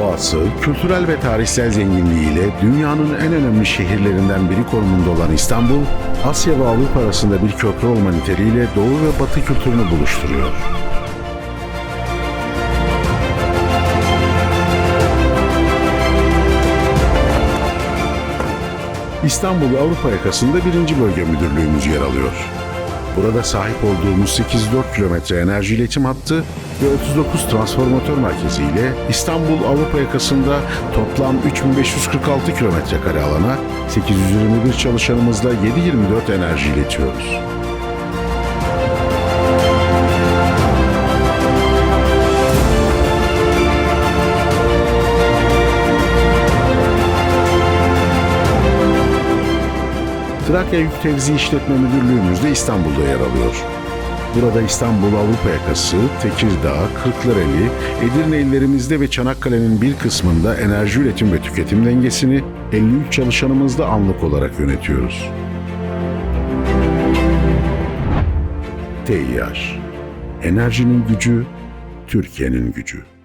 doğası, kültürel ve tarihsel zenginliğiyle dünyanın en önemli şehirlerinden biri konumunda olan İstanbul, Asya ve Avrupa arasında bir köprü olma niteliğiyle Doğu ve Batı kültürünü buluşturuyor. İstanbul Avrupa yakasında birinci bölge müdürlüğümüz yer alıyor. Burada sahip olduğumuz 804 kilometre enerji iletim hattı ve 39 transformatör merkezi ile İstanbul Avrupa yakasında toplam 3546 kilometre kare alana 821 çalışanımızla 724 enerji iletiyoruz. Trakya Yük Tevzi İşletme Müdürlüğümüz de İstanbul'da yer alıyor. Burada İstanbul Avrupa yakası, Tekirdağ, Kırklareli, Edirne illerimizde ve Çanakkale'nin bir kısmında enerji üretim ve tüketim dengesini 53 çalışanımızla anlık olarak yönetiyoruz. TİH Enerjinin gücü, Türkiye'nin gücü.